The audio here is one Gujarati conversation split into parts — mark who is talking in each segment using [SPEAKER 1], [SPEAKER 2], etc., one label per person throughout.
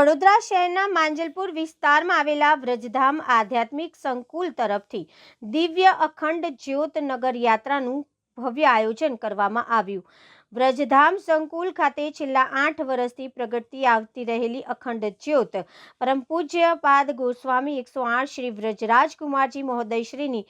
[SPEAKER 1] વડોદરા શહેરના માંજલપુર વિસ્તારમાં આવેલા વ્રજધામ આધ્યાત્મિક સંકુલ તરફથી દિવ્ય અખંડ જ્યોત નગર યાત્રાનું ભવ્ય આયોજન કરવામાં આવ્યું. વ્રજધામ સંકુલ ખાતે છેલ્લા આઠ વર્ષથી પ્રગટતી આવતી રહેલી અખંડ જ્યોત. પરમ પૂજ્ય પાદ ગોસ્વામી એકસો આઠ શ્રી વ્રજરાજ કુમારજી મહોદયશ્રીની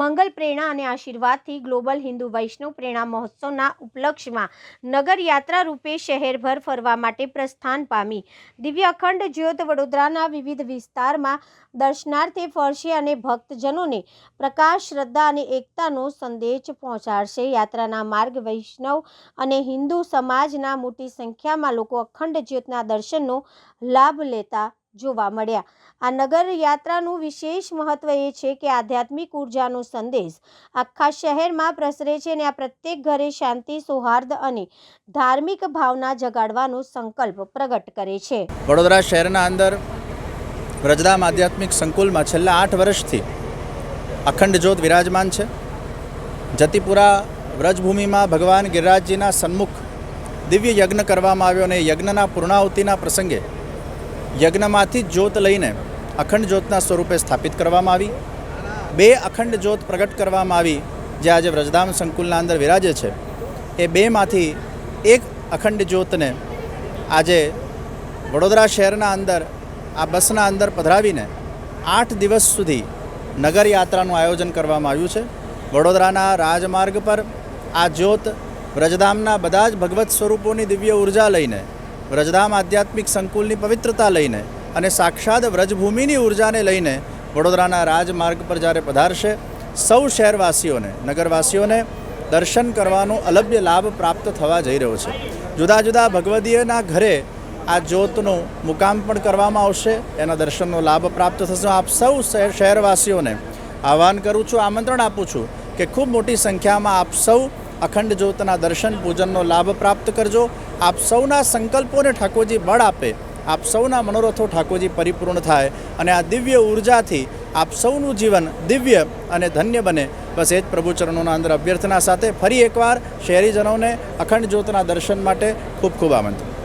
[SPEAKER 1] મંગલ પ્રેરણા અને આશીર્વાદથી ગ્લોબલ હિન્દુ વૈષ્ણવ પ્રેરણા મહોત્સવના ઉપલક્ષમાં નગર યાત્રા રૂપે શહેરભર ફરવા માટે પ્રસ્થાન પામી. દિવ્ય અખંડ જ્યોત વડોદરાના વિવિધ વિસ્તારમાં દર્શનાર્થે ફરશે અને ભક્તજનોને પ્રકાશ, શ્રદ્ધા અને એકતાનો સંદેશ પહોંચાડશે. યાત્રાના માર્ગ વૈષ્ણવ અને હિન્દુ સમાજના મોટી સંખ્યામાં લોકો અખંડ જ્યોતના દર્શનનો લાભ લેતા જોવા મળ્યા. આ નગર યાત્રાનું વિશેષ મહત્વ એ છે કે આધ્યાત્મિક ઉર્જાનો સંદેશ આખા શહેરમાં પ્રસરે છે અને આ પ્રત્યેક ઘરે શાંતિ, સૌહાર્દ અને ધાર્મિક ભાવના જગાડવાનો સંકલ્પ પ્રગટ કરે છે.
[SPEAKER 2] વડોદરા શહેરના અંદર વ્રજધામ આધ્યાત્મિક સંકુલમાં છેલ્લા આઠ વર્ષથી અખંડ જ્યોત વિરાજમાન છે. જતીપુરા વ્રજભૂમિમાં ભગવાન ગિરિરાજજીના સન્મુખ દિવ્ય યજ્ઞ કરવામાં આવ્યો અને યજ્ઞના પૂર્ણાહુતિના પ્રસંગે યજ્ઞમાંથી જ જ્યોત લઈને અખંડ જ્યોતના સ્વરૂપે સ્થાપિત કરવામાં આવી. બે અખંડ જ્યોત પ્રગટ કરવામાં આવી, જે આજે વ્રજધામ સંકુલના અંદર વિરાજે છે. એ બેમાંથી એક અખંડ જ્યોતને આજે વડોદરા શહેરના અંદર, આ બસના અંદર પધરાવીને આઠ દિવસ સુધી નગર યાત્રાનું આયોજન કરવામાં આવ્યું છે. વડોદરાના રાજમાર્ગ પર આ જ્યોત વ્રજધામના બધા જ ભગવત સ્વરૂપોની દિવ્ય ઊર્જા લઈને વ્રજધામ આધ્યાત્મિક સંકુલની પવિત્રતા લઈને અને સાક્ષાત વ્રજભૂમિની ઉર્જાને લઈને વડોદરાના રાજમાર્ગ પર જ્યારે પધારશે, સૌ શહેરવાસીઓને, નગરવાસીઓને દર્શન કરવાનો અલભ્ય લાભ પ્રાપ્ત થવા જઈ રહ્યો છે. જુદા જુદા ભગવદીયના ઘરે આ જ્યોતનું મુકામ પણ કરવામાં આવશે. એના દર્શનનો લાભ પ્રાપ્ત થશે. આપ સૌ શહેર- શહેરવાસીઓને આહવાન કરું છું, આમંત્રણ આપું છું કે ખૂબ મોટી સંખ્યામાં આપ સૌ અખંડ જ્યોતના દર્શન, પૂજનનો લાભ પ્રાપ્ત કરજો. આપ સૌના સંકલ્પોને ઠાકોરજી બળ આપે. આપ સૌના મનોરથો ઠાકોરજી પરિપૂર્ણ થાય. અને આ દિવ્ય ઉર્જાથી આપ સૌનું જીવન દિવ્ય અને ધન્ય બને. બસ એ જ પ્રભુચરણોના અંદર અભ્યર્થના સાથે ફરી એકવાર શહેરીજનોને અખંડ જ્યોતના દર્શન માટે ખૂબ ખૂબ આમંત્રણ.